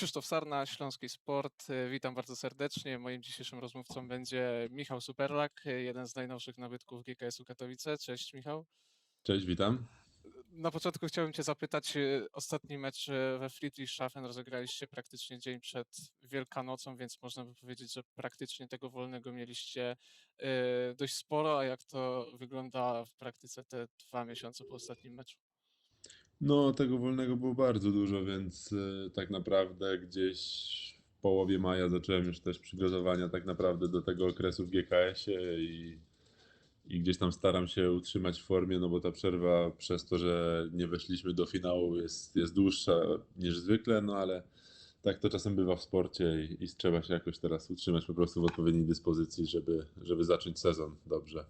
Krzysztof Sarna, Śląski Sport. E, Witam bardzo serdecznie. Moim dzisiejszym rozmówcą będzie Michał Superlak, e, jeden z najnowszych nabytków GKS-u Katowice. Cześć Michał. Cześć, witam. Na początku chciałbym Cię zapytać, e, ostatni mecz we Friedrichshafen rozegraliście praktycznie dzień przed Wielkanocą, więc można by powiedzieć, że praktycznie tego wolnego mieliście dość sporo, a jak to wygląda w praktyce te dwa miesiące po ostatnim meczu? No, tego wolnego było bardzo dużo, więc y, tak naprawdę gdzieś w połowie maja zacząłem już też przygotowania tak naprawdę do tego okresu w GKS-ie i, i gdzieś tam staram się utrzymać w formie, no bo ta przerwa przez to, że nie weszliśmy do finału jest, jest dłuższa niż zwykle, no ale tak to czasem bywa w sporcie i, i trzeba się jakoś teraz utrzymać po prostu w odpowiedniej dyspozycji, żeby, żeby zacząć sezon dobrze.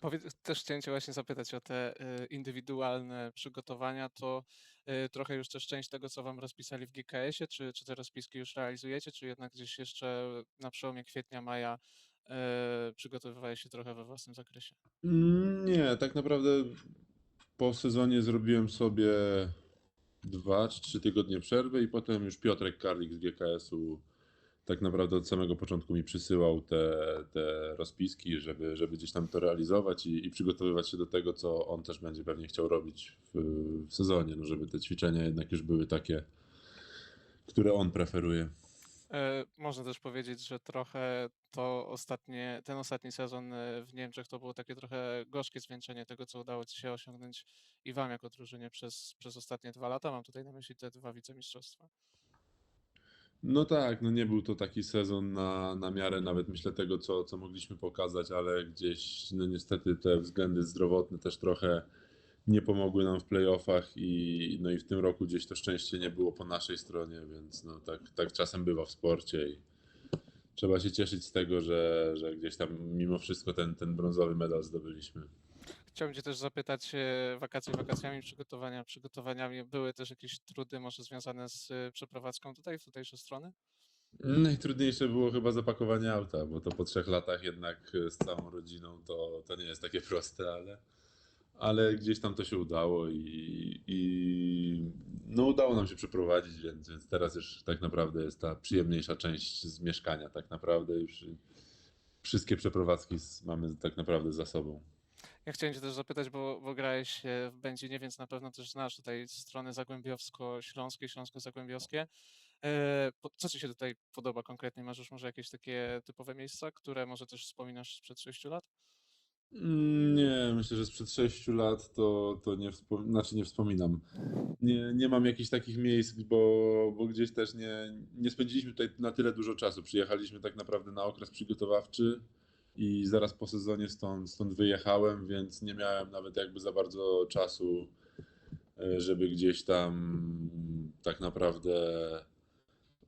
Powiedz, też chciałem Cię właśnie zapytać o te y, indywidualne przygotowania. To y, trochę już też część tego, co Wam rozpisali w GKS-ie, czy, czy te rozpiski już realizujecie, czy jednak gdzieś jeszcze na przełomie kwietnia, maja y, przygotowywałeś się trochę we własnym zakresie? Nie, tak naprawdę po sezonie zrobiłem sobie dwa czy trzy tygodnie przerwy i potem już Piotrek Karlik z GKS-u tak naprawdę od samego początku mi przysyłał te, te rozpiski, żeby, żeby gdzieś tam to realizować i, i przygotowywać się do tego, co on też będzie pewnie chciał robić w, w sezonie, no żeby te ćwiczenia jednak już były takie, które on preferuje. E, Można też powiedzieć, że trochę to ostatnie, ten ostatni sezon e, w Niemczech to było takie trochę gorzkie zwieńczenie tego, co udało Ci się osiągnąć i Wam jako drużynie przez, przez ostatnie dwa lata. Mam tutaj na myśli te dwa wicemistrzostwa. No tak, no nie był to taki sezon na, na miarę nawet myślę tego, co, co mogliśmy pokazać, ale gdzieś no niestety te względy zdrowotne też trochę nie pomogły nam w playoffach i, no i w tym roku gdzieś to szczęście nie było po naszej stronie, więc no tak, tak czasem bywa w sporcie i trzeba się cieszyć z tego, że, że gdzieś tam mimo wszystko ten, ten brązowy medal zdobyliśmy. Chciałbym Cię też zapytać, e, wakacje wakacjami, przygotowania przygotowaniami, były też jakieś trudy może związane z e, przeprowadzką tutaj, w tutejsze strony? Najtrudniejsze było chyba zapakowanie auta, bo to po trzech latach jednak e, z całą rodziną to, to nie jest takie proste, ale, ale gdzieś tam to się udało i, i no udało nam się przeprowadzić, więc, więc teraz już tak naprawdę jest ta przyjemniejsza część z mieszkania. Tak naprawdę już wszystkie przeprowadzki mamy tak naprawdę za sobą. Ja chciałem Cię też zapytać, bo, bo grałeś e, w Będzinie, więc na pewno też znasz tutaj strony zagłębiowsko-śląskie, śląsko-zagłębiowskie. E, Co Ci się tutaj podoba konkretnie? Masz już może jakieś takie typowe miejsca, które może też wspominasz sprzed 6 lat? Mm, Nie, myślę, że sprzed 6 lat to, to nie, wspom- znaczy nie wspominam. Nie, nie mam jakichś takich miejsc, bo, bo gdzieś też nie, nie spędziliśmy tutaj na tyle dużo czasu. Przyjechaliśmy tak naprawdę na okres przygotowawczy i zaraz po sezonie stąd, stąd wyjechałem, więc nie miałem nawet jakby za bardzo czasu, e, żeby gdzieś tam tak naprawdę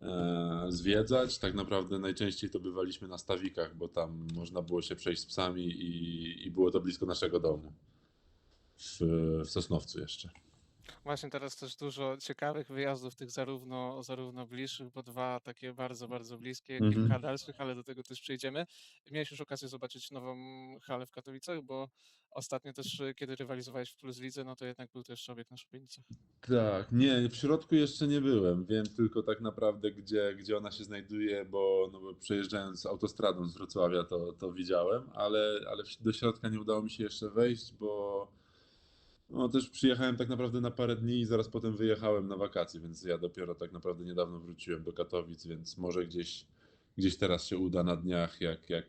e, zwiedzać. Tak naprawdę najczęściej to bywaliśmy na stawikach, bo tam można było się przejść z psami i, i było to blisko naszego domu. W, w Sosnowcu jeszcze. Właśnie teraz też dużo ciekawych wyjazdów, tych zarówno, zarówno bliższych, bo dwa takie bardzo, bardzo bliskie, Mhm. kilka dalszych, ale do tego też przejdziemy. Miałeś już okazję zobaczyć nową halę w Katowicach, bo ostatnio też, kiedy rywalizowałeś w Plus Lidze, no to jednak był to jeszcze obiekt na Szubienicach. Tak, nie, w środku jeszcze nie byłem. Wiem tylko tak naprawdę, gdzie, gdzie ona się znajduje, bo, no bo przejeżdżając autostradą z Wrocławia to, to widziałem, ale, ale do środka nie udało mi się jeszcze wejść, bo no, też przyjechałem tak naprawdę na parę dni i zaraz potem wyjechałem na wakacje, więc ja dopiero tak naprawdę niedawno wróciłem do Katowic, więc może gdzieś, gdzieś teraz się uda na dniach, jak, jak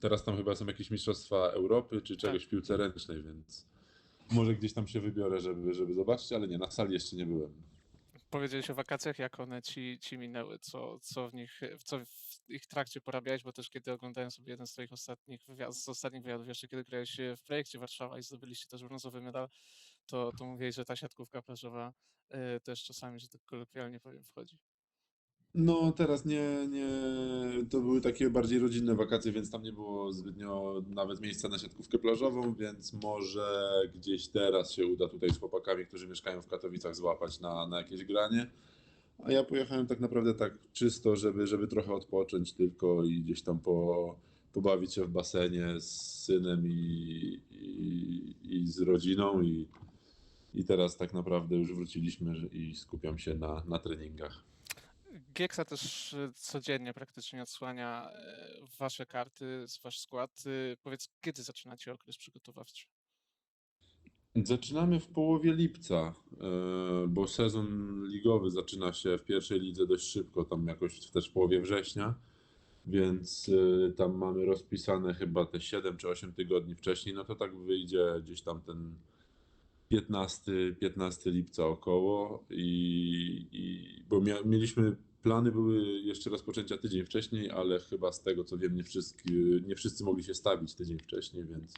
teraz tam chyba są jakieś mistrzostwa Europy czy czegoś w piłce ręcznej, więc może gdzieś tam się wybiorę, żeby, żeby zobaczyć, ale nie, na sali jeszcze nie byłem. Powiedziałeś o wakacjach, jak one ci, ci minęły, co, co w nich, co w ich trakcie porabiałeś, bo też kiedy oglądałem sobie jeden z twoich ostatnich wywiadów, z ostatnich wywiadów, jeszcze kiedy grałeś w projekcie Warszawa i zdobyliście też brązowy medal, to, to mówiłeś, że ta siatkówka plażowa e, też czasami, że tak kolokwialnie powiem, wchodzi. No teraz nie, nie, to były takie bardziej rodzinne wakacje, więc tam nie było zbytnio nawet miejsca na siatkówkę plażową, więc może gdzieś teraz się uda tutaj z chłopakami, którzy mieszkają w Katowicach, złapać na, na jakieś granie. A ja pojechałem tak naprawdę tak czysto, żeby, żeby trochę odpocząć tylko i gdzieś tam po, pobawić się w basenie z synem i, i, i z rodziną i, i teraz tak naprawdę już wróciliśmy i skupiam się na, na treningach. Gieksa też y, codziennie praktycznie odsłania e, wasze karty, wasz skład. Y, Powiedz, kiedy zaczynacie okres przygotowawczy? Zaczynamy w połowie lipca, e, bo sezon ligowy zaczyna się w pierwszej lidze dość szybko, tam jakoś też w połowie września, więc e, tam mamy rozpisane chyba te 7 czy 8 tygodni wcześniej, no to tak wyjdzie gdzieś tam ten 15, 15 lipca około i, i bo mieliśmy plany były jeszcze rozpoczęcia tydzień wcześniej, ale chyba z tego co wiem nie nie wszyscy mogli się stawić tydzień wcześniej, więc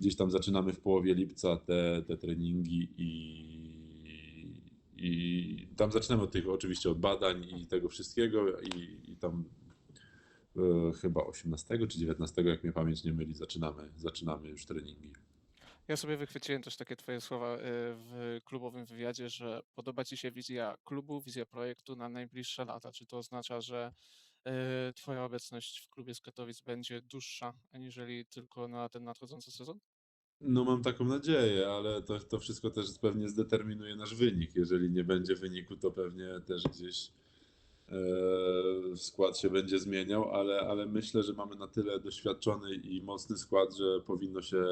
gdzieś tam zaczynamy w połowie lipca te, te treningi i, i tam zaczynamy od tych oczywiście od badań i tego wszystkiego i, i tam e, chyba 18 czy 19, jak mnie pamięć nie myli, zaczynamy, zaczynamy już treningi. Ja sobie wychwyciłem też takie twoje słowa y, w klubowym wywiadzie, że podoba ci się wizja klubu, wizja projektu na najbliższe lata. Czy to oznacza, że y, twoja obecność w klubie z Katowic będzie dłuższa, aniżeli tylko na ten nadchodzący sezon? No mam taką nadzieję, ale to, to wszystko też pewnie zdeterminuje nasz wynik. Jeżeli nie będzie wyniku, to pewnie też gdzieś e, skład się będzie zmieniał, ale, ale myślę, że mamy na tyle doświadczony i mocny skład, że powinno się,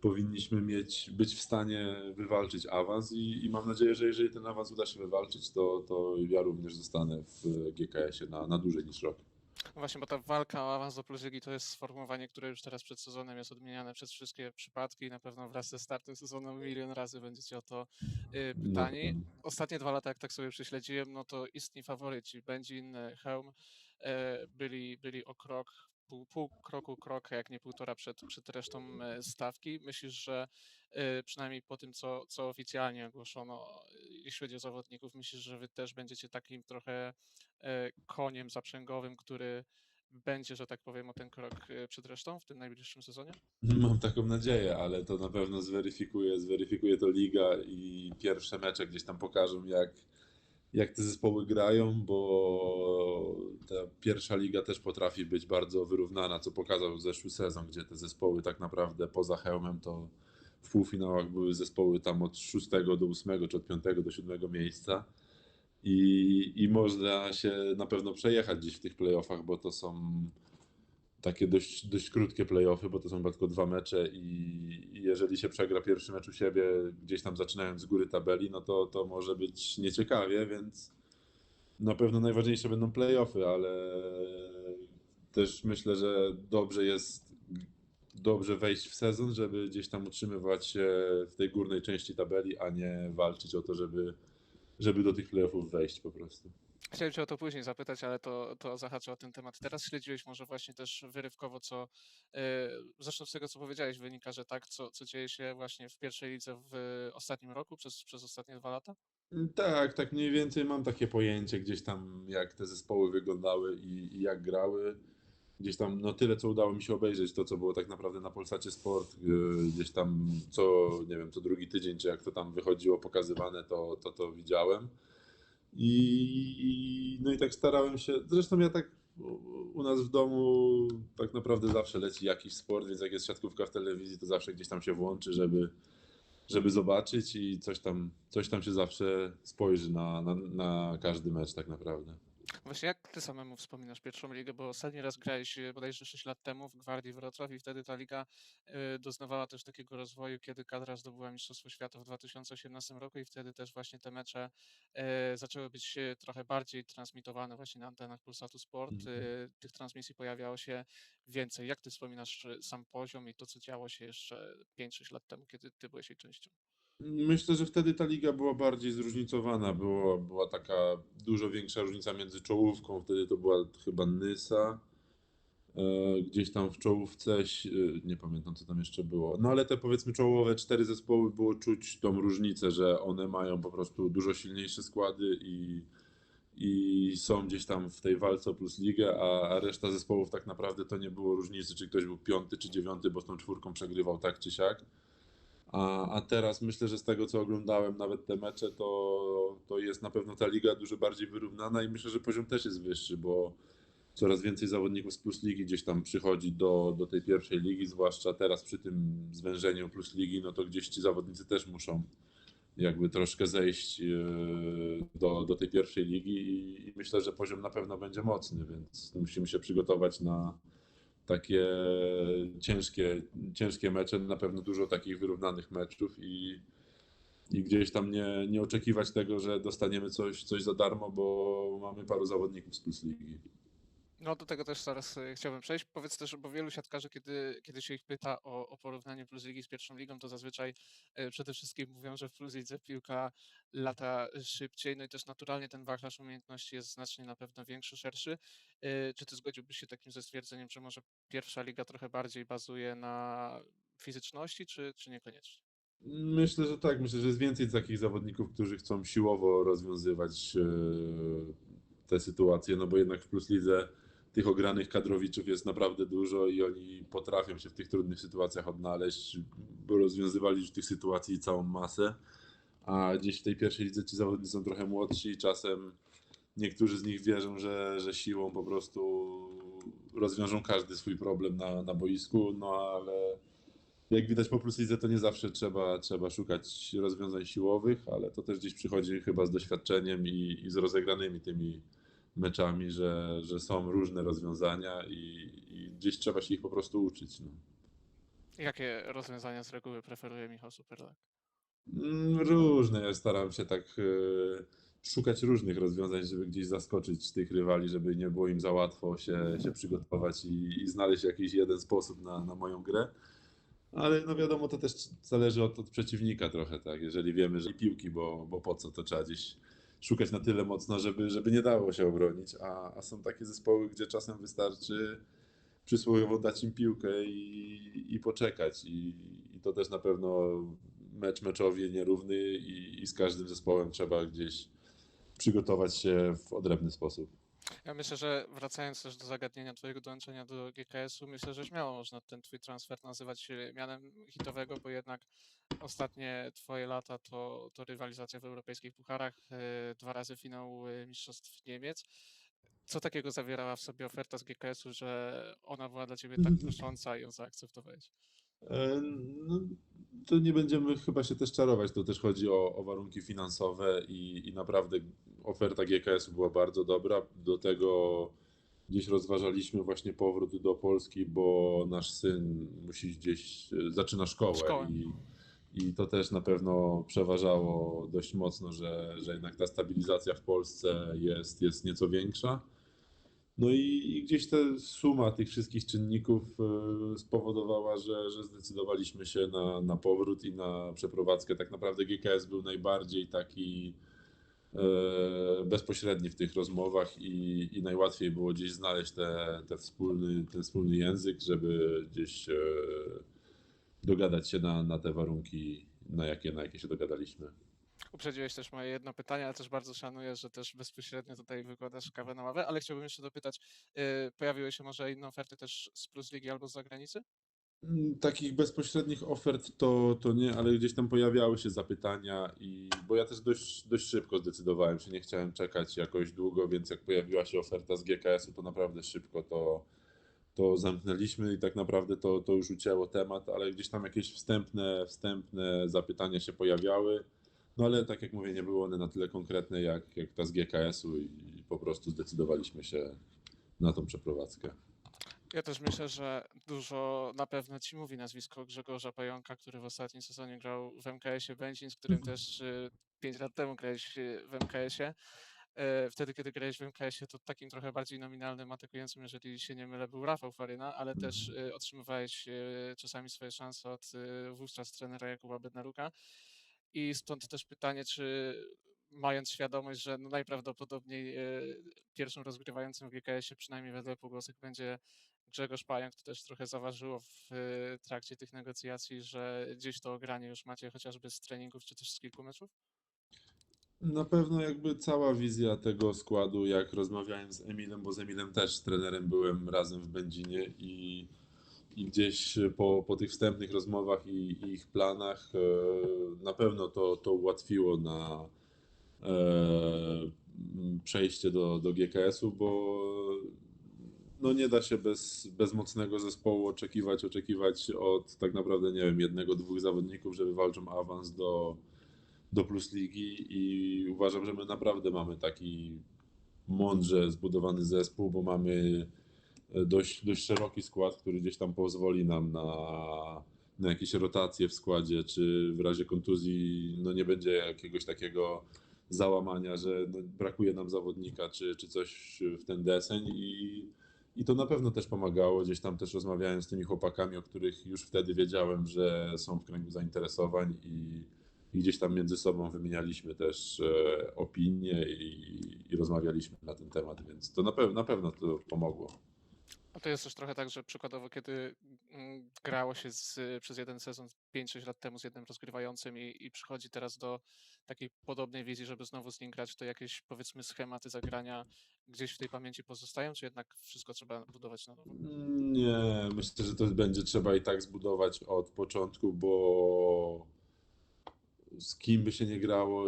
powinniśmy mieć, być w stanie wywalczyć awans i, i mam nadzieję, że jeżeli ten awans uda się wywalczyć, to, to ja również zostanę w GKS-ie na, na dłużej niż rok. No Właśnie, bo ta walka o awans do Plus Ligi to jest sformułowanie, które już teraz przed sezonem jest odmieniane przez wszystkie przypadki i na pewno wraz ze startem sezonu milion razy będziecie o to y, Na pytani. Ostatnie dwa lata, jak tak sobie prześledziłem, no to istni faworyci, Będzin, y, Helm, e, byli, byli o krok, pół, pół kroku, krok, jak nie półtora przed, przed resztą e, stawki. Myślisz, że przynajmniej po tym, co, co oficjalnie ogłoszono, e, jeśli chodzi o zawodników, myślisz, że wy też będziecie takim trochę e, koniem zaprzęgowym, który będzie, że tak powiem, o ten krok e, przed resztą w tym najbliższym sezonie? Mam taką nadzieję, ale to na pewno zweryfikuje, zweryfikuje to liga i pierwsze mecze gdzieś tam pokażą, jak, jak te zespoły grają, bo ta pierwsza liga też potrafi być bardzo wyrównana, co pokazał zeszły sezon, gdzie te zespoły tak naprawdę poza hełmem to w półfinałach były zespoły tam od 6 do 8 czy od 5 do 7 miejsca. I, I można się na pewno przejechać gdzieś w tych playoffach, bo to są takie dość, dość krótkie playoffy, bo to są chyba tylko dwa mecze i, i jeżeli się przegra pierwszy mecz u siebie, gdzieś tam zaczynając z góry tabeli, no to, to może być nieciekawie, więc na pewno najważniejsze będą playoffy, ale też myślę, że dobrze jest dobrze wejść w sezon, żeby gdzieś tam utrzymywać się w tej górnej części tabeli, a nie walczyć o to, żeby, żeby do tych playoffów wejść po prostu. Chciałem cię o to później zapytać, ale to, to zahaczę o ten temat. Teraz śledziłeś może właśnie też wyrywkowo, co e, zresztą z tego, co powiedziałeś, wynika, że tak, co, co dzieje się właśnie w pierwszej lidze w ostatnim roku, przez, przez ostatnie dwa lata? Tak, tak mniej więcej mam takie pojęcie gdzieś tam, jak te zespoły wyglądały i, i jak grały. Gdzieś tam, no tyle, co udało mi się obejrzeć, to co było tak naprawdę na Polsacie Sport, yy, gdzieś tam co, nie wiem, co drugi tydzień, czy jak to tam wychodziło pokazywane, to to, to widziałem. I, no i tak starałem się, zresztą ja tak u nas w domu tak naprawdę zawsze leci jakiś sport, więc jak jest siatkówka w telewizji, to zawsze gdzieś tam się włączy, żeby, żeby zobaczyć i coś tam, coś tam się zawsze spojrzy na, na, na każdy mecz tak naprawdę. Właśnie jak ty samemu wspominasz pierwszą ligę, bo ostatni raz grałeś e, bodajże 6 lat temu w Gwardii Wrocław i wtedy ta liga e, doznawała też takiego rozwoju, kiedy kadra zdobyła Mistrzostwo Świata w 2018 roku i wtedy też właśnie te mecze e, zaczęły być e, trochę bardziej transmitowane właśnie na antenach Polsatu Sport. Mhm. E, Tych transmisji pojawiało się więcej. Jak ty wspominasz e, sam poziom i to, co działo się jeszcze 5-6 lat temu, kiedy ty byłeś jej częścią? Myślę, że wtedy ta liga była bardziej zróżnicowana. Było, była taka dużo większa różnica między czołówką. Wtedy to była chyba Nysa. E, gdzieś tam w czołówce, e, nie pamiętam co tam jeszcze było. No ale te powiedzmy czołowe cztery zespoły było czuć tą różnicę, że one mają po prostu dużo silniejsze składy i, i są gdzieś tam w tej walce plus ligę, a, a reszta zespołów tak naprawdę to nie było różnicy, czy ktoś był piąty czy dziewiąty, bo z tą czwórką przegrywał tak czy siak. A, a teraz myślę, że z tego co oglądałem, nawet te mecze, to, to jest na pewno ta liga dużo bardziej wyrównana i myślę, że poziom też jest wyższy, bo coraz więcej zawodników z Plus Ligi gdzieś tam przychodzi do, do tej pierwszej ligi, zwłaszcza teraz przy tym zwężeniu Plus Ligi, no to gdzieś ci zawodnicy też muszą jakby troszkę zejść e, do, do tej pierwszej ligi i, i myślę, że poziom na pewno będzie mocny, więc musimy się przygotować na takie ciężkie, ciężkie mecze, na pewno dużo takich wyrównanych meczów i, i gdzieś tam nie, nie oczekiwać tego, że dostaniemy coś, coś za darmo, bo mamy paru zawodników z Plus Ligi. No do tego też zaraz e, chciałbym przejść. Powiedz też, bo wielu siatkarzy, kiedy, kiedy się ich pyta o, o porównanie Plus Ligi z pierwszą ligą, to zazwyczaj e, przede wszystkim mówią, że w Plus Lidze piłka lata szybciej, no i też naturalnie ten wachlarz umiejętności jest znacznie na pewno większy, szerszy. E, Czy ty zgodziłbyś się takim ze stwierdzeniem, że może pierwsza liga trochę bardziej bazuje na fizyczności, czy, czy niekoniecznie? Myślę, że tak. Myślę, że jest więcej takich zawodników, którzy chcą siłowo rozwiązywać te sytuacje, no bo jednak w Plus Lidze tych ogranych kadrowiczów jest naprawdę dużo i oni potrafią się w tych trudnych sytuacjach odnaleźć, bo rozwiązywali już tych sytuacji całą masę, a gdzieś w tej pierwszej lidze ci zawodnicy są trochę młodsi i czasem niektórzy z nich wierzą, że, że siłą po prostu rozwiążą każdy swój problem na, na boisku, no ale jak widać po Plus Lidze to nie zawsze trzeba, trzeba szukać rozwiązań siłowych, ale to też gdzieś przychodzi chyba z doświadczeniem i, i z rozegranymi tymi meczami, że, że są różne rozwiązania i, i gdzieś trzeba się ich po prostu uczyć. No. Jakie rozwiązania z reguły preferuje Michał Superlak? Mm, Różne, ja staram się tak e, szukać różnych rozwiązań, żeby gdzieś zaskoczyć tych rywali, żeby nie było im za łatwo się, się przygotować i, i znaleźć jakiś jeden sposób na, na moją grę. Ale no wiadomo, to też zależy od, od przeciwnika trochę, tak? Jeżeli wiemy, że i piłki, bo, bo po co, to trzeba gdzieś szukać na tyle mocno, żeby, żeby nie dało się obronić, a, a są takie zespoły, gdzie czasem wystarczy przysłowiowo dać im piłkę i, i poczekać I, i to też na pewno mecz meczowi nierówny i, i z każdym zespołem trzeba gdzieś przygotować się w odrębny sposób. Ja myślę, że wracając też do zagadnienia Twojego dołączenia do GKS-u, myślę, że śmiało można ten Twój transfer nazywać e, mianem hitowego, bo jednak ostatnie Twoje lata to, to rywalizacja w europejskich pucharach, e, dwa razy finał e, Mistrzostw Niemiec. Co takiego zawierała w sobie oferta z GKS-u, że ona była dla Ciebie tak kusząca i ją zaakceptowałeś? No, to nie będziemy chyba się też czarować, to też chodzi o, o warunki finansowe i, i naprawdę oferta GKS-u była bardzo dobra. Do tego gdzieś rozważaliśmy właśnie powrót do Polski, bo nasz syn musi gdzieś, zaczyna szkołę, Szkołę. I, i to też na pewno przeważało dość mocno, że, że jednak ta stabilizacja w Polsce jest, jest nieco większa. No i, i gdzieś ta suma tych wszystkich czynników e, spowodowała, że, że zdecydowaliśmy się na, na powrót i na przeprowadzkę. Tak naprawdę GKS był najbardziej taki e, bezpośredni w tych rozmowach i, i najłatwiej było gdzieś znaleźć te, te wspólny, ten wspólny język, żeby gdzieś e, dogadać się na, na te warunki, na jakie, na jakie się dogadaliśmy. Uprzedziłeś też moje jedno pytanie, ale też bardzo szanuję, że też bezpośrednio tutaj wykładasz kawę na ławę, ale chciałbym jeszcze dopytać, yy, pojawiły się może inne oferty też z Plus Ligi albo z zagranicy? Mm, Takich bezpośrednich ofert to, to nie, ale gdzieś tam pojawiały się zapytania i bo ja też dość, dość szybko zdecydowałem się, nie chciałem czekać jakoś długo, więc jak pojawiła się oferta z GKS-u, to naprawdę szybko to, to zamknęliśmy i tak naprawdę to, to już ucięło temat, ale gdzieś tam jakieś wstępne, wstępne zapytania się pojawiały. No ale tak jak mówię, nie były one na tyle konkretne jak, jak ta z GKS-u i po prostu zdecydowaliśmy się na tą przeprowadzkę. Ja też myślę, że dużo na pewno ci mówi nazwisko Grzegorza Pająka, który w ostatnim sezonie grał w MKS-ie Będzin, z którym Mhm. też 5 lat temu grałeś y, w MKS-ie. E, Wtedy, kiedy grałeś w MKS-ie, to takim trochę bardziej nominalnym atakującym, jeżeli się nie mylę, był Rafał Faryna, ale też y, otrzymywałeś y, czasami swoje szanse od y, wówczas trenera Jakuba Bednaruka. I stąd też pytanie, czy mając świadomość, że no najprawdopodobniej e, pierwszym rozgrywającym w GKS-ie, przynajmniej wedle pogłosek, będzie Grzegorz Pająk, to też trochę zaważyło w e, trakcie tych negocjacji, że gdzieś to ogranie już macie chociażby z treningów, czy też z kilku meczów? Na pewno jakby cała wizja tego składu, jak rozmawiałem z Emilem, bo z Emilem też trenerem byłem razem w Będzinie i, i gdzieś po, po tych wstępnych rozmowach i, i ich planach e, na pewno to, to ułatwiło na e, przejście do, do GKS-u, bo no nie da się bez, bez mocnego zespołu oczekiwać, oczekiwać od tak naprawdę, nie wiem, jednego, dwóch zawodników, że wywalczą awans do, do Plus Ligi i uważam, że my naprawdę mamy taki mądrze zbudowany zespół, bo mamy e, dość, dość szeroki skład, który gdzieś tam pozwoli nam na, na jakieś rotacje w składzie, czy w razie kontuzji no nie będzie jakiegoś takiego załamania, że no brakuje nam zawodnika, czy, czy coś w ten deseń i, i to na pewno też pomagało. Gdzieś tam też rozmawiałem z tymi chłopakami, o których już wtedy wiedziałem, że są w kręgu zainteresowań i, i gdzieś tam między sobą wymienialiśmy też e, opinie i, i rozmawialiśmy na ten temat, więc to na, pew- na pewno to pomogło. A to jest też trochę tak, że przykładowo, kiedy mm, grało się z, przez jeden sezon 5-6 lat temu z jednym rozgrywającym i, i przychodzi teraz do takiej podobnej wizji, żeby znowu z nim grać, to jakieś powiedzmy schematy zagrania gdzieś w tej pamięci pozostają, czy jednak wszystko trzeba budować na nowo? Nie, myślę, że to będzie trzeba i tak zbudować od początku, bo z kim by się nie grało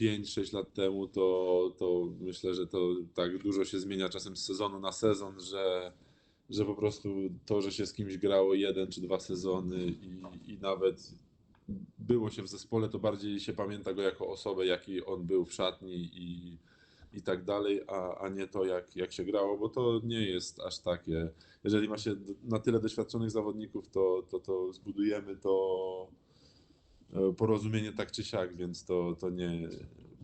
5-6 lat temu, to, to myślę, że to tak dużo się zmienia czasem z sezonu na sezon, że, że po prostu to, że się z kimś grało jeden czy dwa sezony i, i nawet było się w zespole, to bardziej się pamięta go jako osobę, jaki on był w szatni i, i tak dalej, a, a nie to, jak, jak się grało, bo to nie jest aż takie. Jeżeli ma się na tyle doświadczonych zawodników, to, to, to zbudujemy to e, porozumienie tak czy siak, więc to, to nie.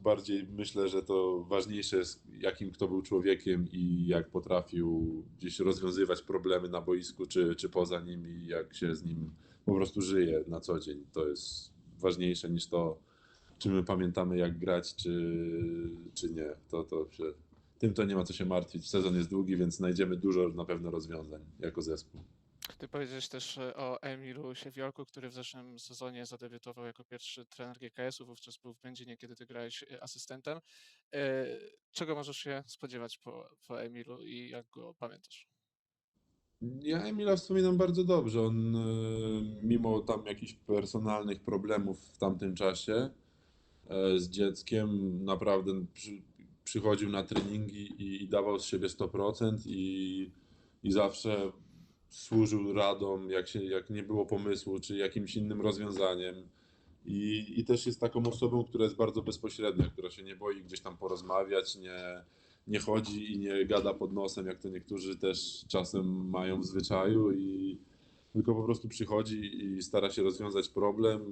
Bardziej myślę, że to ważniejsze jest, jakim kto był człowiekiem i jak potrafił gdzieś rozwiązywać problemy na boisku czy, czy poza nim i jak się z nim po prostu żyje na co dzień. To jest ważniejsze niż to, czy my pamiętamy jak grać, czy, czy nie. To, to się, tym to nie ma co się martwić. Sezon jest długi, więc znajdziemy dużo na pewno rozwiązań jako zespół. Ty powiedziałeś też e, o Emilu Siewiolku, który w zeszłym sezonie zadebiutował jako pierwszy trener GKS-u, wówczas był w Będzinie, kiedy ty grałeś e, asystentem. E, Czego możesz się spodziewać po, po Emilu i jak go pamiętasz? Ja Emila wspominam bardzo dobrze. On mimo tam jakichś personalnych problemów w tamtym czasie z dzieckiem naprawdę przy, przychodził na treningi i, i dawał z siebie 100% i, i zawsze służył radą, jak, się, jak nie było pomysłu, czy jakimś innym rozwiązaniem. I, I też jest taką osobą, która jest bardzo bezpośrednia, która się nie boi gdzieś tam porozmawiać, nie, nie chodzi i nie gada pod nosem, jak to niektórzy też czasem mają w zwyczaju, i tylko po prostu przychodzi i stara się rozwiązać problem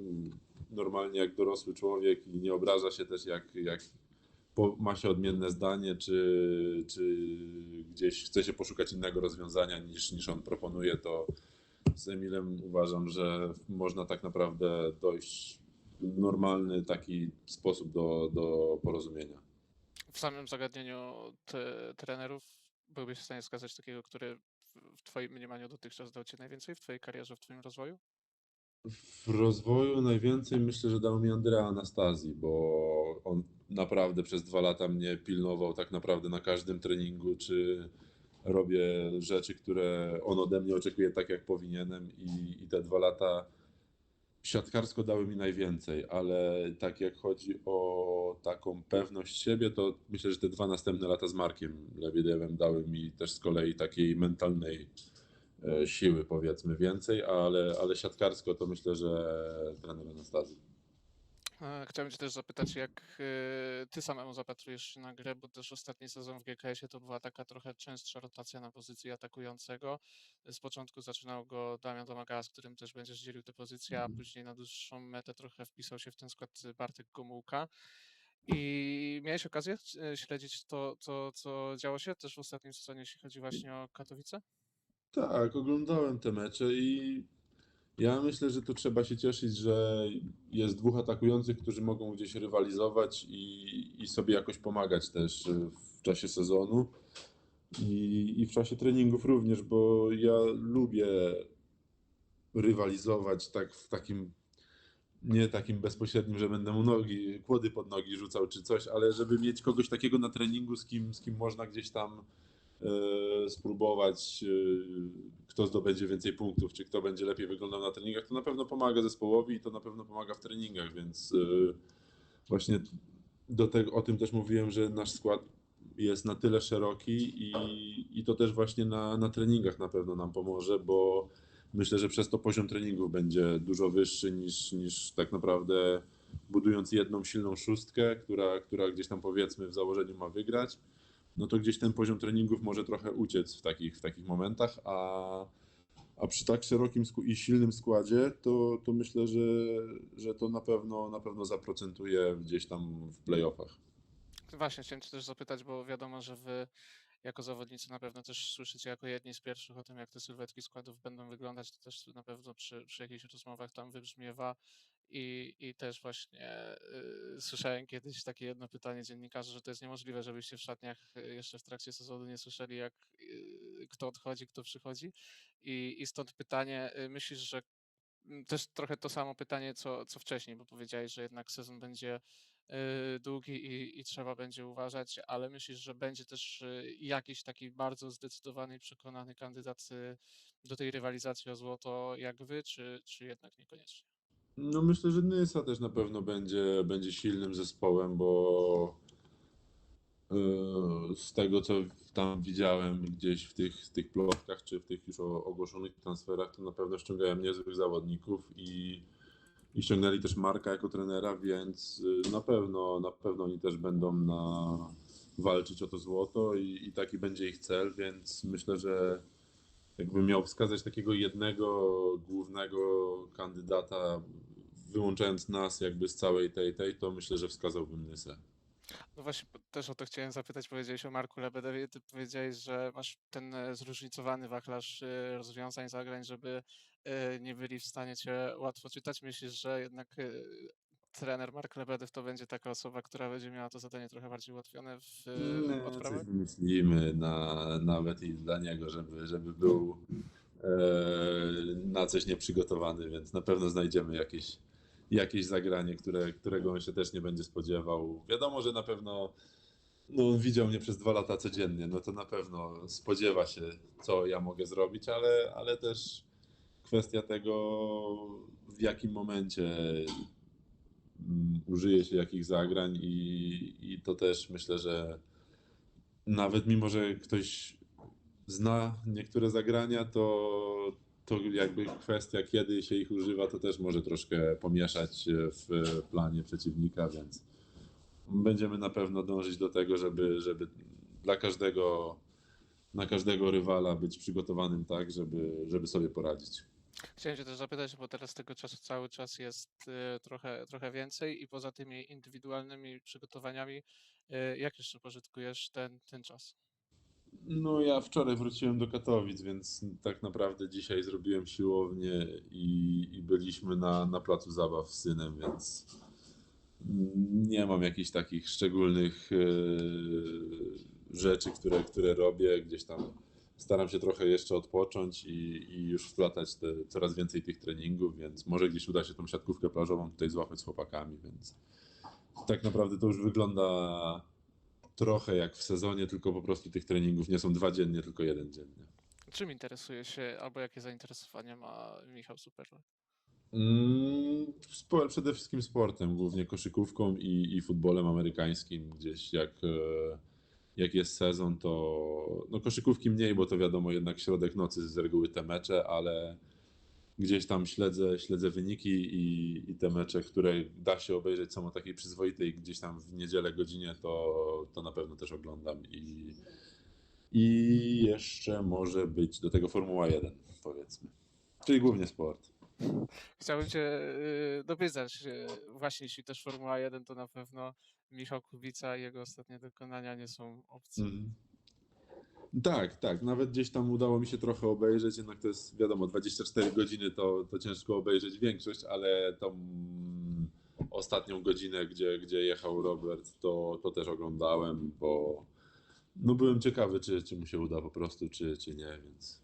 normalnie jak dorosły człowiek i nie obraża się też, jak, jak ma się odmienne zdanie, czy, czy gdzieś chce się poszukać innego rozwiązania niż, niż on proponuje, to z Emilem uważam, że można tak naprawdę dojść w normalny taki sposób do, do porozumienia. W samym zagadnieniu te, trenerów byłbyś w stanie wskazać takiego, który w- w twoim mniemaniu dotychczas dał ci najwięcej w twojej karierze, w twoim rozwoju? W rozwoju najwięcej myślę, że dał mi Andrea Anastazji, bo on naprawdę przez dwa lata mnie pilnował tak naprawdę na każdym treningu, czy robię rzeczy, które on ode mnie oczekuje tak, jak powinienem i, i te dwa lata siatkarsko dały mi najwięcej, ale tak jak chodzi o taką pewność siebie, to myślę, że te dwa następne lata z Markiem Lebiedewem dały mi też z kolei takiej mentalnej e, siły powiedzmy więcej, ale, ale siatkarsko to myślę, że trener Anastazji. E, Chciałem cię też zapytać, jak e, ty samemu zapatrujesz się na grę, bo też ostatni sezon w GKS-ie to była taka trochę częstsza rotacja na pozycji atakującego. Z początku zaczynał go Damian Domagała, z którym też będziesz dzielił tę pozycję, a Mhm. później na dłuższą metę trochę wpisał się w ten skład Bartek Gomułka. I miałeś okazję e, śledzić to, to, co działo się też w ostatnim sezonie, jeśli chodzi właśnie o Katowice? Tak, oglądałem te mecze i ja myślę, że tu trzeba się cieszyć, że jest dwóch atakujących, którzy mogą gdzieś rywalizować i, i sobie jakoś pomagać też y, w czasie sezonu. I, i w czasie treningów również, bo ja lubię rywalizować tak w takim nie takim bezpośrednim, że będę mu nogi, kłody pod nogi rzucał czy coś, ale żeby mieć kogoś takiego na treningu, z kim, z kim można gdzieś tam spróbować, e, kto zdobędzie więcej punktów, czy kto będzie lepiej wyglądał na treningach, to na pewno pomaga zespołowi i to na pewno pomaga w treningach, więc e, właśnie do tego, o tym też mówiłem, że nasz skład jest na tyle szeroki i, i to też właśnie na, na treningach na pewno nam pomoże, bo myślę, że przez to poziom treningów będzie dużo wyższy niż, niż tak naprawdę budując jedną silną szóstkę, która, która gdzieś tam powiedzmy w założeniu ma wygrać, no to gdzieś ten poziom treningów może trochę uciec w takich, w takich momentach, a, a przy tak szerokim i silnym składzie, to, to myślę, że, że to na pewno, na pewno zaprocentuje gdzieś tam w playoffach. Właśnie, chciałem Cię też zapytać, bo wiadomo, że Wy jako zawodnicy na pewno też słyszycie jako jedni z pierwszych o tym, jak te sylwetki składów będą wyglądać. To też na pewno przy, przy jakichś rozmowach tam wybrzmiewa. I, I też właśnie y, słyszałem kiedyś takie jedno pytanie dziennikarzy, że to jest niemożliwe, żebyście w szatniach y, jeszcze w trakcie sezonu nie słyszeli, jak y, kto odchodzi, kto przychodzi. I, i stąd pytanie, y, myślisz, że mm, też trochę to samo pytanie, co, co wcześniej, bo powiedziałeś, że jednak sezon będzie y, długi i, i trzeba będzie uważać, ale myślisz, że będzie też jakiś taki bardzo zdecydowany i przekonany kandydat do tej rywalizacji o złoto jak wy, czy, czy jednak niekoniecznie? No myślę, że Nysa też na pewno będzie, będzie silnym zespołem, bo yy, z tego co tam widziałem gdzieś w tych, w tych plotkach, czy w tych już ogłoszonych transferach, to na pewno ściągają niezłych zawodników i, i ściągnęli też Marka jako trenera, więc yy, na pewno, na pewno oni też będą na, walczyć o to złoto i, i taki będzie ich cel, więc myślę, że jakbym miał wskazać takiego jednego głównego kandydata, wyłączając nas jakby z całej tej, tej, to myślę, że wskazałbym Nysę. No właśnie też o to chciałem zapytać. Powiedziałeś o Marku Lebedewie. Ty powiedziałeś, że masz ten e, zróżnicowany wachlarz e, rozwiązań, zagrań, żeby e, nie byli w stanie cię łatwo czytać. Myślisz, że jednak trener Mark Lebedew to będzie taka osoba, która będzie miała to zadanie trochę bardziej ułatwione w e, odprawę? coś wymyślimy na, nawet i dla niego, żeby, żeby był e, na coś nieprzygotowany, więc na pewno znajdziemy jakieś, jakieś zagranie, które, którego on się też nie będzie spodziewał. Wiadomo, że na pewno no, on widział mnie przez dwa lata codziennie, no to na pewno spodziewa się, co ja mogę zrobić, ale, ale też kwestia tego, w jakim momencie użyje się jakich zagrań i, i to też myślę, że nawet mimo, że ktoś zna niektóre zagrania, to, to jakby kwestia, kiedy się ich używa, to też może troszkę pomieszać w planie przeciwnika, więc będziemy na pewno dążyć do tego, żeby, żeby dla każdego, na każdego rywala być przygotowanym tak, żeby, żeby sobie poradzić. Chciałem cię też zapytać, bo teraz tego czasu cały czas jest e, trochę, trochę więcej i poza tymi indywidualnymi przygotowaniami, e, jak jeszcze pożytkujesz ten, ten czas? No ja wczoraj wróciłem do Katowic, więc tak naprawdę dzisiaj zrobiłem siłownię i, i byliśmy na, na placu zabaw z synem, więc nie mam jakichś takich szczególnych e, rzeczy, które, które robię. Gdzieś tam staram się trochę jeszcze odpocząć i, i już wplatać te, coraz więcej tych treningów, więc może gdzieś uda się tą siatkówkę plażową tutaj złapać z chłopakami, więc tak naprawdę to już wygląda trochę jak w sezonie, tylko po prostu tych treningów nie są dwa dziennie, tylko jeden dziennie. Czym interesuje się, albo jakie zainteresowania ma Michał Superle? Mm, przede wszystkim sportem, głównie koszykówką i, i futbolem amerykańskim. Gdzieś jak, e, jak jest sezon, to no koszykówki mniej, bo to wiadomo, jednak środek nocy z reguły te mecze, ale gdzieś tam śledzę, śledzę wyniki i, i te mecze, które da się obejrzeć są o takiej przyzwoitej gdzieś tam w niedzielę godzinie, to, to na pewno też oglądam. I, I jeszcze może być do tego Formuła 1, powiedzmy. Czyli głównie sport. Chciałbym cię y, dopytać, y, właśnie jeśli też Formuła 1, to na pewno Michał Kubica i jego ostatnie dokonania nie są obce. Mhm. Tak, tak. Nawet gdzieś tam udało mi się trochę obejrzeć, jednak to jest wiadomo, 24 godziny to, to ciężko obejrzeć większość, ale tą mm, ostatnią godzinę, gdzie, gdzie jechał Robert, to, to też oglądałem, bo no byłem ciekawy, czy, czy mu się uda po prostu, czy, czy nie, więc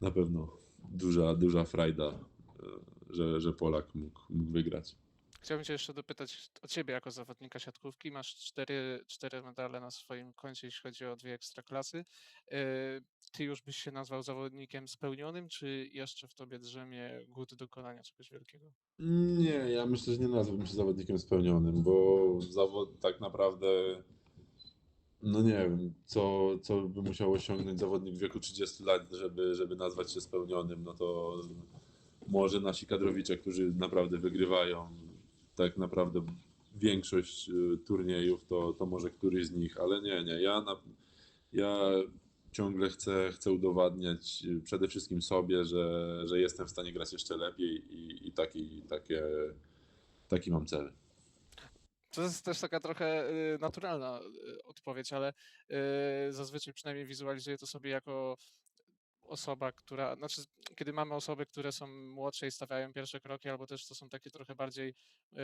na pewno duża, duża frajda, e, że, że Polak mógł, mógł wygrać. Chciałbym cię jeszcze dopytać o ciebie jako zawodnika siatkówki. Masz cztery, cztery medale na swoim koncie, jeśli chodzi o dwie ekstraklasy. Y, Ty już byś się nazwał zawodnikiem spełnionym, czy jeszcze w tobie drzemie głód dokonania czegoś wielkiego? Nie, ja myślę, że nie nazwałbym się zawodnikiem spełnionym, bo zawod tak naprawdę, no nie wiem, co, co by musiał osiągnąć zawodnik w wieku 30 lat, żeby, żeby nazwać się spełnionym, no to może nasi kadrowicze, którzy naprawdę wygrywają tak naprawdę większość y, turniejów, to, to może któryś z nich, ale nie, nie. Ja, na, ja ciągle chcę, chcę udowadniać y, przede wszystkim sobie, że, że jestem w stanie grać jeszcze lepiej i, i taki, takie, taki mam cel. To jest też taka trochę y, naturalna odpowiedź, ale zazwyczaj przynajmniej wizualizuję to sobie jako osoba, która, znaczy kiedy mamy osoby, które są młodsze i stawiają pierwsze kroki, albo też to są takie trochę bardziej y,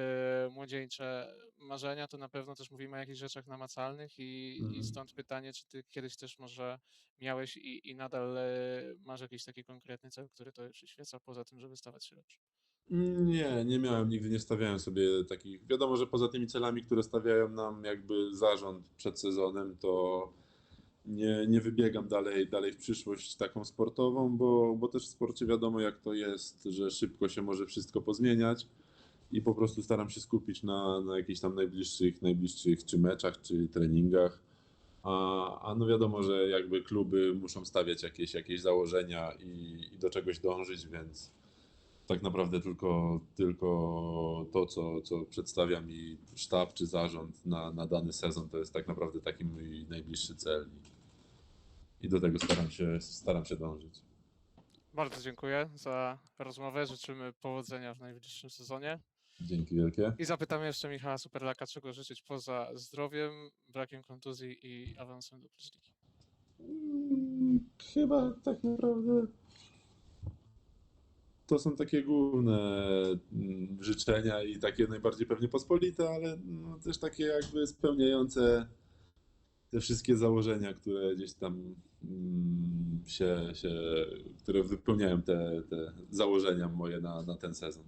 młodzieńcze marzenia, to na pewno też mówimy o jakichś rzeczach namacalnych i, i Mhm. stąd pytanie, czy ty kiedyś też może miałeś i, i nadal y, masz jakiś taki konkretny cel, który to przyświeca, poza tym, żeby stawać się lepszy. Nie, nie miałem, nigdy nie stawiałem sobie takich. Wiadomo, że poza tymi celami, które stawiają nam jakby zarząd przed sezonem, to nie, nie wybiegam dalej, dalej w przyszłość taką sportową, bo, bo też w sporcie wiadomo jak to jest, że szybko się może wszystko pozmieniać i po prostu staram się skupić na, na jakichś tam najbliższych, najbliższych czy meczach, czy treningach. A, a no wiadomo, że jakby kluby muszą stawiać jakieś, jakieś założenia i, i do czegoś dążyć, więc tak naprawdę tylko, tylko to, co, co przedstawia mi sztab czy zarząd na, na dany sezon, to jest tak naprawdę taki mój najbliższy cel i, do tego staram się, staram się dążyć. Bardzo dziękuję za rozmowę. Życzymy powodzenia w najbliższym sezonie. Dzięki wielkie. I zapytamy jeszcze Michała Superlaka, czego życzyć poza zdrowiem, brakiem kontuzji i awansem do Plus Ligi. Mm, Chyba tak naprawdę to są takie główne mm, życzenia i takie najbardziej pewnie pospolite, ale no też takie jakby spełniające te wszystkie założenia, które gdzieś tam mm, się, się które wypełniają te, te założenia moje na, na ten sezon.